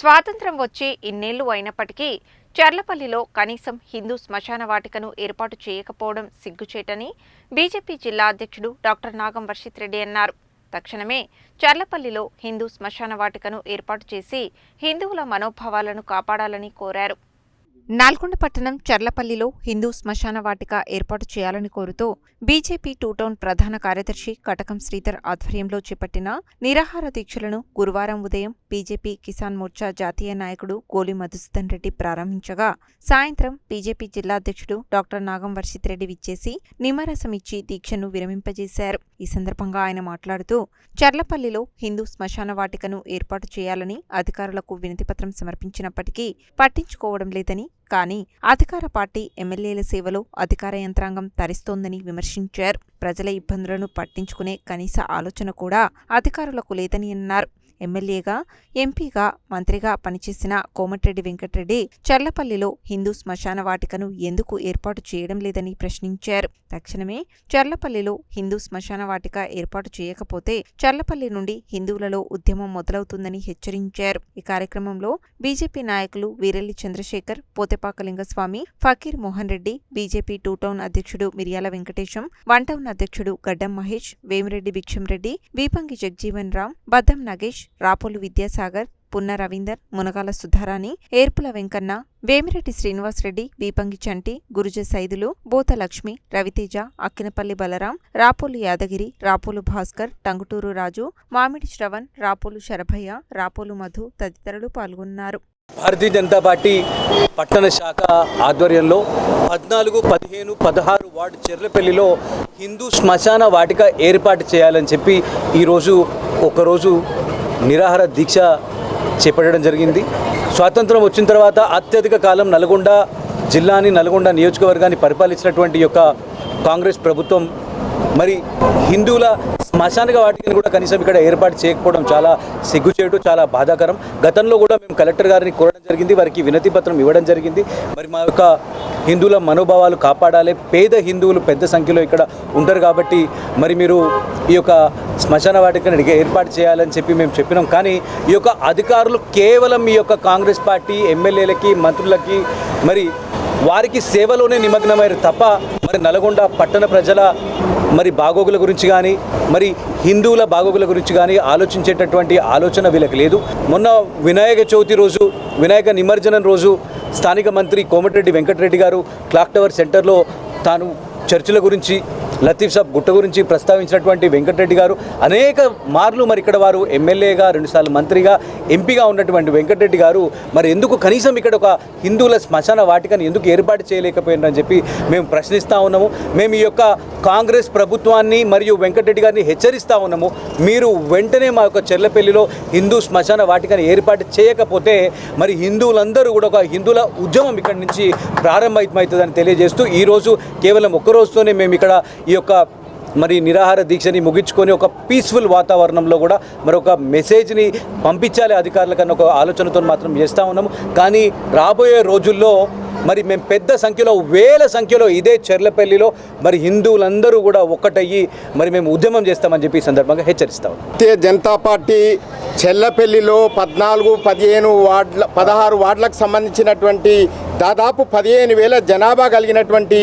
స్వాతంత్రం వచ్చి ఇన్నేళ్ళు అయినప్పటికీ చర్లపల్లిలో కనీసం హిందూ శ్మశాన వాటికను ఏర్పాటు చేయకపోవడం సిగ్గుచేటని బీజేపీ జిల్లా అధ్యక్షుడు డాక్టర్ నాగం వర్షిత్ రెడ్డి అన్నారు. తక్షణమే చర్లపల్లిలో హిందూ శ్మశాన వాటికను ఏర్పాటు చేసి హిందువుల మనోభావాలను కాపాడాలని కోరారు. నాల్గొండ పట్టణం చర్లపల్లిలో హిందూ శ్మశాన వాటిక ఏర్పాటు చేయాలని కోరుతూ బీజేపీ టూ టౌన్ ప్రధాన కార్యదర్శి కటకం శ్రీధర్ ఆధ్వర్యంలో చేపట్టిన నిరాహార దీక్షలను గురువారం ఉదయం బీజేపీ కిసాన్ మోర్చా జాతీయ నాయకుడు గోలి మధుసూదన్ రెడ్డి ప్రారంభించగా సాయంత్రం బీజేపీ జిల్లాధ్యక్షుడు డాక్టర్ నాగం వర్షిత్ రెడ్డి విచ్చేసి నిమ్మరసం ఇచ్చి దీక్షను విరమింపజేశారు. ఈ సందర్భంగా ఆయన మాట్లాడుతూ చర్లపల్లిలో హిందూ శ్మశాన వాటికను ఏర్పాటు చేయాలని అధికారులకు వినతిపత్రం సమర్పించినప్పటికీ పట్టించుకోవడం లేదని కానీ అధికార పార్టీ ఎమ్మెల్యేల సేవలో అధికార యంత్రాంగం తరిస్తోందని విమర్శించారు. ప్రజల ఇబ్బందులను పట్టించుకునే కనీస ఆలోచన కూడా అధికారులకు లేదని అన్నారు. ఎమ్మెల్యేగా ఎంపీగా మంత్రిగా పనిచేసిన కోమటిరెడ్డి వెంకటరెడ్డి చర్లపల్లిలో హిందూ శ్మశాన వాటికను ఎందుకు ఏర్పాటు చేయడం లేదని ప్రశ్నించారు. తక్షణమే చర్లపల్లిలో హిందూ శ్మశాన వాటిక ఏర్పాటు చేయకపోతే చర్లపల్లి నుండి హిందువులలో ఉద్యమం మొదలవుతుందని హెచ్చరించారు. ఈ కార్యక్రమంలో బీజేపీ నాయకులు Veerelli Chandrashekar Pothepaka Lingaswamy Fakir Mohan Reddy BJP two town అధ్యక్షుడు మిర్యాల వెంకటేశం వన్ టౌన్ అధ్యక్షుడు గడ్డం మహేష్ వేమిరెడ్డి భిక్షం రెడ్డి వీపంగి జగ్జీవన్ రామ్ బద్దం నగేష్ రాపోలు విద్యాసాగర్ పున్న రవీందర్ మునగాల సుధారాణి ఏర్పుల వెంకన్న వేమిరెడ్డి శ్రీనివాసరెడ్డి వీపంగి చంటి గురుజ సైదులు బోత లక్ష్మి రవితేజ అక్కినపల్లి బలరాం రాపోలు యాదగిరి రాపోలు భాస్కర్ టంగుటూరు రాజు మామిడి శ్రవణ్ రాపోలు శరభయ్య రాపోలు మధు తదితరులు పాల్గొన్నారు. భారతీయ జనతా పార్టీ పట్టణ శాఖ ఆధ్వర్యంలో పద్నాలుగు పదిహేను పదహారు వార్డు చెర్లపల్లిలో హిందూ శ్మశాన వాటిక ఏర్పాటు చేయాలని చెప్పి ఈరోజు ఒకరోజు నిరాహార దీక్ష చేపట్టడం జరిగింది. స్వాతంత్రం వచ్చిన తర్వాత అత్యధిక కాలం నల్గొండ జిల్లాని నల్గొండ నియోజకవర్గాన్ని పరిపాలించినటువంటి యొక్క కాంగ్రెస్ ప్రభుత్వం. మరి హిందువుల శ్మశానిక వాటికని కూడా కనీసం ఇక్కడ ఏర్పాటు చేయకపోవడం చాలా సిగ్గుచేటు చాలా బాధాకరం. గతంలో కూడా మేము కలెక్టర్ గారిని కోరడం జరిగింది. వారికి వినతి పత్రం ఇవ్వడం జరిగింది. మరి మా యొక్క హిందువుల మనోభావాలు కాపాడాలి. పేద హిందువులు పెద్ద సంఖ్యలో ఇక్కడ ఉంటారు కాబట్టి మరి మీరు ఈ యొక్క శ్మశాన వాటికని ఏర్పాటు చేయాలని చెప్పి మేము చెప్పినాం. కానీ ఈ యొక్క అధికారులు కేవలం ఈ యొక్క కాంగ్రెస్ పార్టీ ఎమ్మెల్యేలకి మంత్రులకి మరి వారికి సేవలోనే నిమగ్నమయ్యారు తప్ప మరి నల్గొండ పట్టణ ప్రజల మరి బాగోగుల గురించి కానీ మరి హిందువుల బాగోగుల గురించి కానీ ఆలోచించేటటువంటి ఆలోచన వీళ్ళకి లేదు. మొన్న వినాయక చవితి రోజు వినాయక నిమజ్జనం రోజు స్థానిక మంత్రి కోమటిరెడ్డి వెంకటరెడ్డి గారు క్లాక్ టవర్ సెంటర్లో తాను చర్చల గురించి లతీఫ్ సాబ్ గుట్ట గురించి ప్రస్తావించినటువంటి వెంకటరెడ్డి గారు అనేక మార్లు మరి ఇక్కడ వారు ఎమ్మెల్యేగా రెండుసార్లు మంత్రిగా ఎంపీగా ఉన్నటువంటి వెంకటరెడ్డి గారు మరి ఎందుకు కనీసం ఇక్కడ ఒక హిందువుల శ్మశాన వాటికని ఎందుకు ఏర్పాటు చేయలేకపోయిందని చెప్పి మేము ప్రశ్నిస్తూ ఉన్నాము. మేము ఈ యొక్క కాంగ్రెస్ ప్రభుత్వాన్ని మరియు వెంకటరెడ్డి గారిని హెచ్చరిస్తూ ఉన్నాము. మీరు వెంటనే మా యొక్క చెర్లపల్లిలో హిందూ శ్మశాన వాటికని ఏర్పాటు చేయకపోతే మరి హిందువులందరూ కూడా ఒక హిందువుల ఉద్యమం ఇక్కడి నుంచి ప్రారంభమవుతుందని తెలియజేస్తూ ఈరోజు కేవలం ఒక్క రోజుతోనే మేము ఇక్కడ ఈ ఈ యొక్క మరి నిరాహార దీక్షని ముగించుకొని ఒక పీస్ఫుల్ వాతావరణంలో కూడా మరొక మెసేజ్ని పంపించాలి అధికారులకన్నా ఒక ఆలోచనతో మాత్రం చేస్తూ ఉన్నాము. కానీ రాబోయే రోజుల్లో మరి మేము పెద్ద సంఖ్యలో వేల సంఖ్యలో ఇదే చెర్లపల్లిలో మరి హిందువులందరూ కూడా ఒక్కటయ్యి మరి మేము ఉద్యమం చేస్తామని చెప్పి ఈ సందర్భంగా హెచ్చరిస్తాం భారతీయ జనతా పార్టీ చెల్లపల్లిలో పద్నాలుగు పదిహేను వార్డుల పదహారు వార్డులకు సంబంధించినటువంటి దాదాపు పదిహేను వేల జనాభా కలిగినటువంటి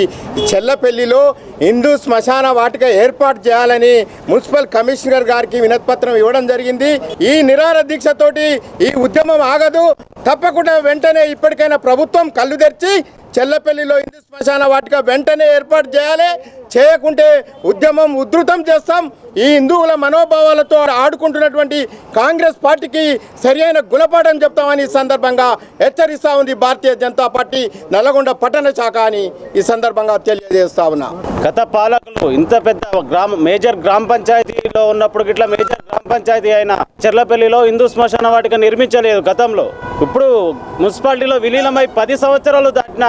చెల్లపల్లిలో హిందూ శ్మశాన వాటిక ఏర్పాటు చేయాలని మున్సిపల్ కమిషనర్ గారికి వినతిపత్రం ఇవ్వడం జరిగింది. ఈ నిరార దీక్షతోటి ఈ ఉద్యమం ఆగదు. తప్పకుండా వెంటనే ఇప్పటికైనా ప్రభుత్వం కళ్ళు తెరిచి చెల్లపల్లిలో హిందూ శ్మశాన వాటిక వెంటనే ఏర్పాటు చేయాలి. చేయకుంటే ఉద్యమం ఉధృతం చేస్తాం. ఈ హిందువుల మనోభావాలతో ఆడుకుంటున్నటువంటి కాంగ్రెస్ పార్టీకి సరియైన గుణపాఠం చెప్తామని ఈ సందర్భంగా హెచ్చరిస్తా ఉంది భారతీయ జనతా పార్టీ నల్లగొండ పట్టణ శాఖ అని ఈ సందర్భంగా తెలియజేస్తా ఉన్నా. గత పాలకులు ఇంత పెద్ద గ్రామ మేజర్ గ్రామ పంచాయతీలో ఉన్నప్పుడు ఇట్లా మేజర్ పంచాయతీ అయిన చెర్లపల్లిలో హిందూ శ్మశాన వాటిక నిర్మించలేదు గతంలో. ఇప్పుడు మున్సిపాలిటీలో విలీనమై పది సంవత్సరాలు దాటిన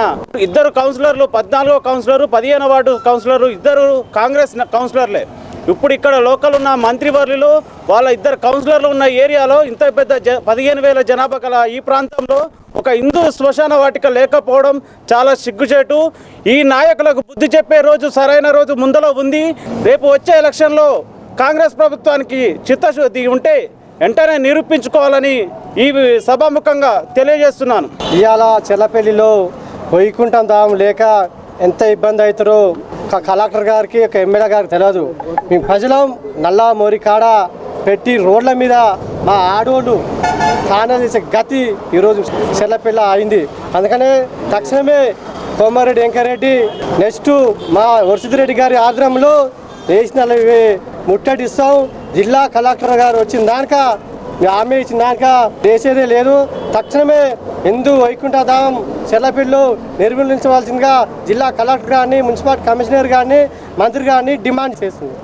ఇద్దరు కౌన్సిలర్లు పద్నాలుగో కౌన్సిలర్ పదిహేను వార్డు కౌన్సిలర్ ఇద్దరు కాంగ్రెస్ కౌన్సిలర్లే. ఇప్పుడు ఇక్కడ లోకల్ ఉన్న మంత్రివర్యులు వాళ్ళ ఇద్దరు కౌన్సిలర్లు ఉన్న ఏరియాలో ఇంత పెద్ద జ పదిహేను వేల జనాభా గల ఈ ప్రాంతంలో ఒక హిందూ శ్మశాన వాటిక లేకపోవడం చాలా సిగ్గుచేటు. ఈ నాయకులకు బుద్ధి చెప్పే రోజు సరైన రోజు ముందలో ఉంది. రేపు వచ్చే ఎలక్షన్లో కాంగ్రెస్ ప్రభుత్వానికి చిత్తశుద్ధి ఉంటే వెంటనే నిరూపించుకోవాలని ఈ సభాముఖంగా తెలియజేస్తున్నాను. ఇవాళ చెల్లపల్లిలో వైకుంఠం దాము లేక ఎంత ఇబ్బంది అవుతారో ఒక కలెక్టర్ గారికి ఒక ఎమ్మెల్యే గారికి తెలియదు మేము ప్రజలం నల్లా మోరికాడ పెట్టి రోడ్ల మీద మా ఆడోళ్ళు తానే చేసే గతి ఈరోజు చెల్లపల్లి అయింది. అందుకనే తక్షణమే కోమారెడ్డి వెంకరెడ్డి నెక్స్ట్ మా వరసిద్ధిరెడ్డి గారి ఆధ్వర్యంలో నేషనల్ ముట్టడిస్తాం జిల్లా కలెక్టర్ గారు వచ్చిన దానిక ఆమె ఇచ్చిన దానిక చేసేదే లేదు. తక్షణమే హిందూ వైకుంఠధామం చెల్లపిల్లు నిర్మూలించవలసిందిగా జిల్లా కలెక్టర్ గారిని మున్సిపల్ కమిషనర్ గారిని మంత్రి గారిని డిమాండ్ చేస్తుంది.